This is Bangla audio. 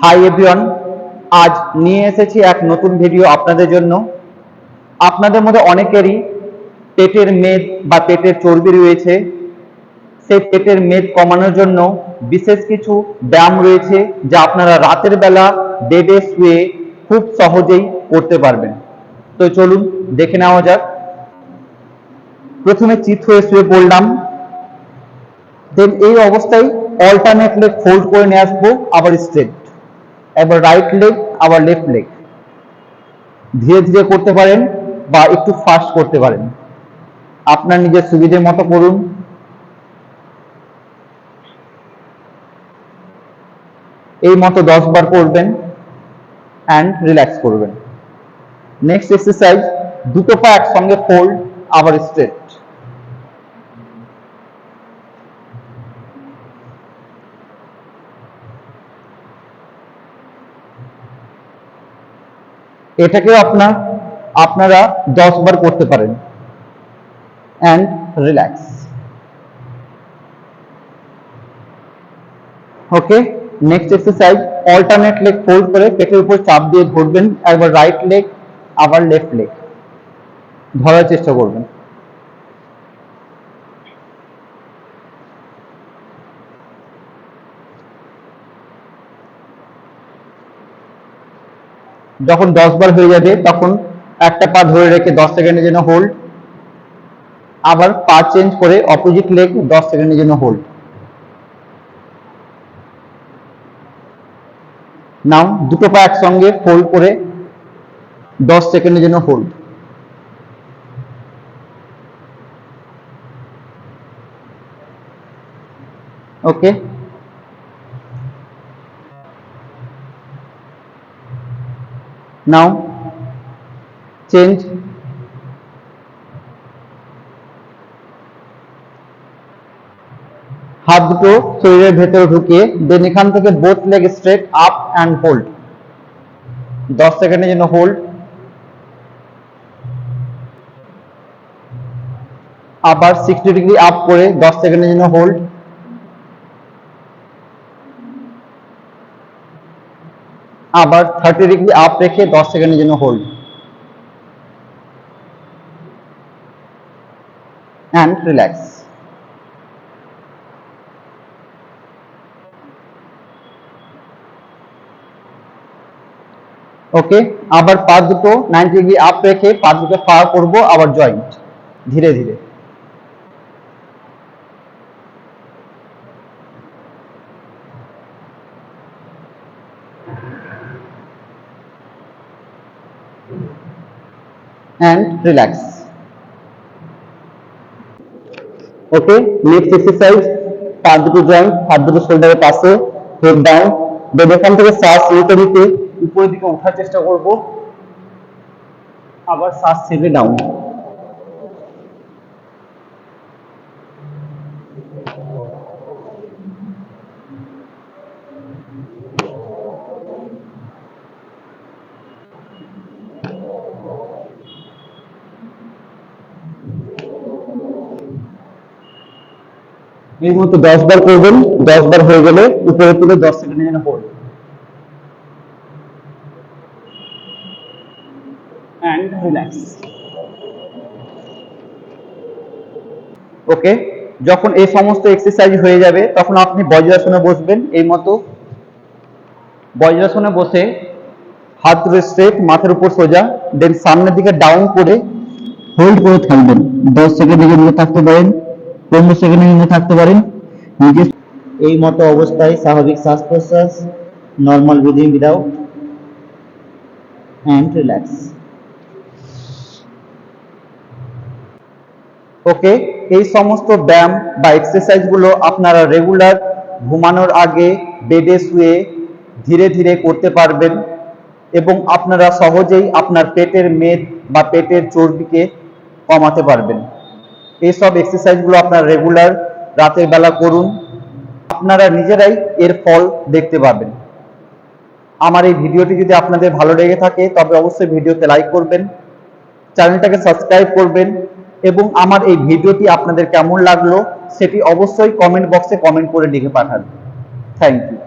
হাই এভরিওয়ান আজ নিয়ে এসেছি এক নতুন ভিডিও আপনাদের জন্য। আপনাদের মধ্যে অনেকেরই পেটের মেদ বা পেটের চর্বি রয়েছে। সেই পেটের মেদ কমানোর জন্য বিশেষ কিছু ব্যায়াম রয়েছে যা আপনারা রাতের বেলা বেডে শুয়ে খুব সহজেই করতে পারবেন। তো চলুন দেখে নেওয়া যাক। প্রথমে চিত হয়ে শুয়ে পড়লাম। দেন এই অবস্থায় অল্টারনেট লেগ ফোল্ড করে নিয়ে আসব, আবার স্ট্রেট এবার রাইট লেগ আবার লেফট লেগ ধীরে ধীরে করতে পারেন বা একটু ফাস্ট করতে পারেন। আপনার নিজের সুবিধে মতো করুন। এই মতো দশ বার করবেন অ্যান্ড রিল্যাক্স করবেন। নেক্সট এক্সারসাইজ দুটো পা একসঙ্গে ফোল্ড আবার স্ট্রেট এটাকেও আপনার আপনারা দশ বার করতে পারেন। And relax okay next exercise alternate leg fold করে পেটের উপর চাপ দিয়ে ধরবেন, একবার রাইট লেগ আবার লেফট লেগ ধরার চেষ্টা করবেন। যখন দশ বার হয়ে যাবে, তখন একটা পা ধরে রেখে দশ সেকেন্ডের জন্য হোল্ড আবার পা চেঞ্জ করে অপোজিট লেগ দশ সেকেন্ডের জন্য হোল্ড নাও দুটো পা একসঙ্গে ফোল্ড করে দশ সেকেন্ডের জন্য হোল্ড ওকে নাও চেঞ্জ হাত দুটো শরীরের ভেতরে ঢুকিয়ে দেন এখান থেকে both leg straight up and hold দশ সেকেন্ডের জন্য হোল্ড আবার সিক্সটি ডিগ্রি আপ করে দশ সেকেন্ডের জন্য হোল্ড আবার থার্টি ডিগ্রি আপ রেখে দশ সেকেন্ডের জন্য হোল্ড অ্যান্ড রিল্যাক্স ওকে আবার পা দুটো নাইনটি ডিগ্রি আপ রেখে পা দুটো ফা করব, আবার জয়েন্ট ধীরে ধীরে। And relax. Okay next exercise পা দুটো জয়েন্ট হাত দুটো শোল্ডারের পাশে হেড ডাউন দেন এখান থেকে শ্বাস নিতে নিতে উপরের দিকে ওঠার চেষ্টা করব, আবার শ্বাস ছেড়ে ডাউন এই মতো দশ বার করবেন, দশ বার হয়ে গেলে উপরে তুলে দশ সেকেন্ডের জন্য হোল্ড অ্যান্ড রিল্যাক্স ওকে যখন এই সমস্ত এক্সারসাইজ হয়ে যাবে, তখন আপনি বজ্রাসনে বসবেন, এই মতো। বজ্রাসনে বসে হাত স্ট্রেট মাথার উপর সোজা দেন সামনের দিকে ডাউন করে হোল্ড করে থাকবেন। দশ সেকেন্ডের জন্য থাকতে পারেন। পনেরো সেকেন্ডের জন্য থাকতে পারেন নিজে এই মতো অবস্থায় স্বাভাবিক শ্বাস প্রশ্বাস normal breathing without and relax okay এই সমস্ত ব্যায়াম বা এক্সারসাইজগুলো আপনারা রেগুলার ঘুমানোর আগে বেডে শুয়ে ধীরে ধীরে করতে পারবেন এবং আপনারা সহজেই আপনার পেটের মেদ বা পেটের চর্বিকে কমাতে পারবেন। এইসব এক্সারসাইজগুলো আপনারা রেগুলার রাতের বেলা করুন। আপনারা নিজেরাই এর ফল দেখতে পাবেন আমার এই ভিডিওটি যদি আপনাদের ভালো লেগে থাকে, তবে অবশ্যই ভিডিওতে লাইক করবেন চ্যানেলটাকে সাবস্ক্রাইব করবেন এবং আমার এই ভিডিওটি আপনাদের কেমন লাগল, সেটি অবশ্যই কমেন্ট বক্সে কমেন্ট করে লিখে পাঠান। Thank you